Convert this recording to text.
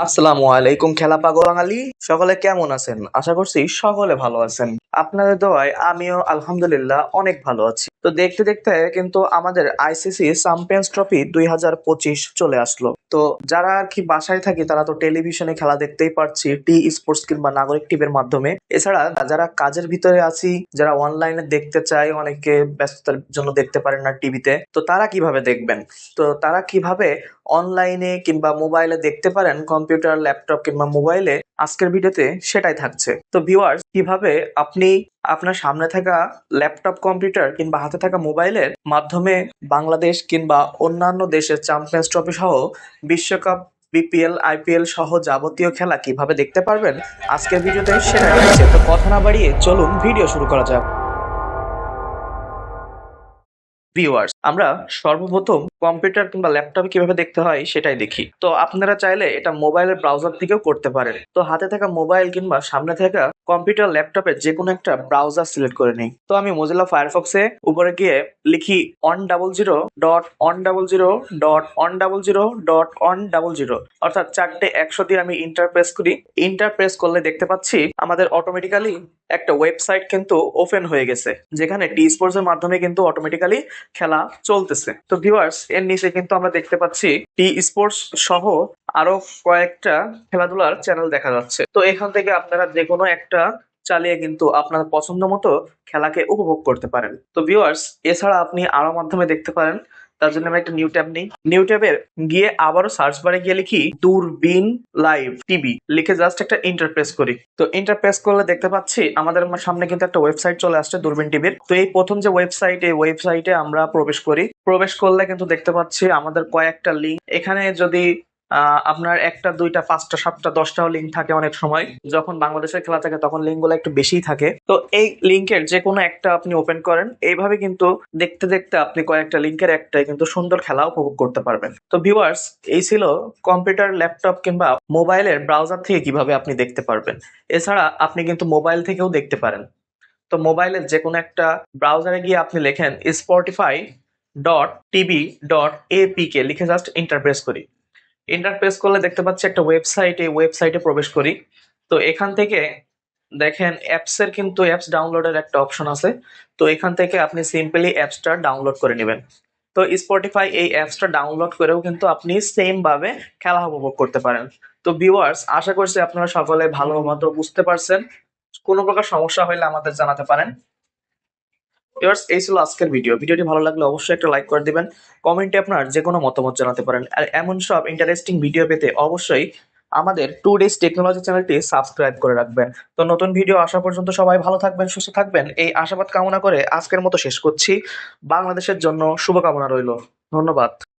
আসসালামু আলাইকুম, খেলা পাগল বাঙালি। সকলে কেমন আছেন? আশা করছি সকলে ভালো আছেন। আপনাদের দোয়ায় আমিও আলহামদুলিল্লাহ অনেক ভালো আছি। তো দেখতে দেখতে কিন্তু আমাদের আইসিসি চ্যাম্পিয়ন্স ট্রফি দুই হাজার পঁচিশ চলে আসলো। তো যারা আর কি বাসায় থাকি, তারা তো টেলিভিশনে খেলা দেখতেই পারছি, টি স্পোর্টস কিংবা নাগরিক টিভির মাধ্যমে। এছাড়া যারা কাজের ভিতরে আছি, যারা অনলাইনে দেখতে চায়, অনেকে ব্যস্ততার জন্য দেখতে পারেন না টিভিতে, তো তারা কীভাবে দেখবেন? তো তারা কীভাবে অনলাইনে কিংবা মোবাইলে দেখতে পারেন, কম্পিউটার, ল্যাপটপ কিংবা মোবাইলে আজকের ভিডিওতে সেটাই থাকছে। তো ভিউয়ার্স কীভাবে আপনি আপনার সামনে থাকা ল্যাপটপ কম্পিউটার কিংবা হাতে থাকা মোবাইলের মাধ্যমে বাংলাদেশ কিংবা অন্যান্য দেশের চ্যাম্পিয়ন্স ট্রফি সহ বিশ্বকাপ বিপিএল আইপিএল সহ যাবতীয় খেলা কীভাবে দেখতে পারবেন, আজকের ভিডিওতে সেটাই থাকছে। তো কথা না বাড়িয়ে চলুন ভিডিও শুরু করা যাক। ভিউয়ার্স আমরা সর্বপ্রথম কম্পিউটার কিংবা ল্যাপটপে কীভাবে দেখতে হয় সেটাই দেখি। তো আপনারা চাইলে এটা মোবাইলের ব্রাউজার থেকেও করতে পারেন। তো হাতে থাকা মোবাইল কিংবা সামনে থাকা কম্পিউটার ল্যাপটপে যে কোনো একটা ব্রাউজার সিলেক্ট করে নিই তো আমি মোজিলা ফায়ারফক্সে উপরে গিয়ে লিখি one double zero dot one double zero dot one double zero dot one double zero অর্থাৎ চারটে একশো দিয়ে আমি ইন্টারপ্রেস করি। ইন্টারপ্রেস করলে দেখতে পাচ্ছি আমাদের অটোমেটিক্যালি একটা ওয়েবসাইট কিন্তু ওপেন হয়ে গেছে। যেখানে টি স্পোর্টস এর মাধ্যমে কিন্তু অটোমেটিক্যালি খেলা চলতেছে। তো ভিউয়ার্স এর নিচে কিন্তু আমরা দেখতে পাচ্ছি টি স্পোর্টস সহ আরও কয়েকটা খেলাধুলার চ্যানেল দেখা যাচ্ছে। তো এখান থেকে আপনারা যে কোনো একটা চালিয়ে কিন্তু আপনার পছন্দ মতো খেলাকে উপভোগ করতে পারেন। তো ভিউয়ার্স এছাড়া আপনি আরও মাধ্যমে দেখতে পারেন তার জন্য আমি একটা নিউ ট্যাব নেই। নিউ ট্যাবের গিয়ে আবারও সার্চ বারে গিয়ে লিখি, দূরবীন লাইভ টিভি লিখে জাস্ট একটা ইন্টারপ্রেস করি। তো ইন্টারপ্রেস করলে দেখতে পাচ্ছি আমাদের সামনে কিন্তু একটা ওয়েবসাইট চলে আসছে দূরবীন টিভির তো এই প্রথম যে ওয়েবসাইট এই ওয়েবসাইটে আমরা প্রবেশ করি। প্রবেশ করলে কিন্তু দেখতে পাচ্ছি আমাদের কয়েকটা লিঙ্ক এখানে যদি আপনার একটা, দুইটা, পাঁচটা, সাতটা দশটাও লিঙ্ক থাকে অনেক সময়। যখন বাংলাদেশের খেলা থাকে, তখন লিঙ্কগুলো একটু বেশিই থাকে। তো এই লিঙ্কের যে কোনো একটা আপনি ওপেন করেন। এইভাবে কিন্তু দেখতে দেখতে আপনি কয়েকটা লিঙ্কের একটাই কিন্তু সুন্দর খেলা উপভোগ করতে পারবেন। তো ভিউয়ার্স এই ছিল কম্পিউটার ল্যাপটপ কিংবা মোবাইলের ব্রাউজার থেকে কীভাবে আপনি দেখতে পারবেন। এছাড়া আপনি কিন্তু মোবাইল থেকেও দেখতে পারেন। তো মোবাইলের যে কোনো একটা ব্রাউজারে গিয়ে আপনি লেখেন Spotify dot TV dot APK লিখে জাস্ট ইন্টারপ্রেস করি। ইন্টারপ্রেস করলে দেখতে পাচ্ছি একটা ওয়েবসাইট এই ওয়েবসাইটে প্রবেশ করি। তো এখান থেকে দেখেন অ্যাপসের কিন্তু অ্যাপস ডাউনলোডের একটা অপশন আছে। তো এখান থেকে আপনি সিম্পলি অ্যাপসটা ডাউনলোড করে নেবেন। তো স্পটিফাই এই অ্যাপসটা ডাউনলোড করেও কিন্তু আপনি সেম ভাবে খেলা উপভোগ করতে পারেন। তো ভিউয়ার্স আশা করছি আপনারা সকলে ভালো মতো বুঝতে পারছেন। কোনো প্রকার সমস্যা হলে আমাদের জানাতে পারেন। ভিউয়ার্স, এই ছিল আজকের ভিডিও। ভিডিওটি ভালো লাগলে অবশ্যই একটা লাইক করে দিবেন। কমেন্টে আপনার যে কোনো মতামত জানাতে পারেন। আর এমন সব ইন্টারেস্টিং ভিডিও পেতে অবশ্যই আমাদের টু ডেজ টেকনোলজি চ্যানেলটি সাবস্ক্রাইব করে রাখবেন। তো নতুন ভিডিও আসা পর্যন্ত সবাই ভালো থাকবেন, সুস্থ থাকবেন। এই আশাবাদ কামনা করে আজকের মতো শেষ করছি। বাংলাদেশের জন্য শুভকামনা রইল। ধন্যবাদ।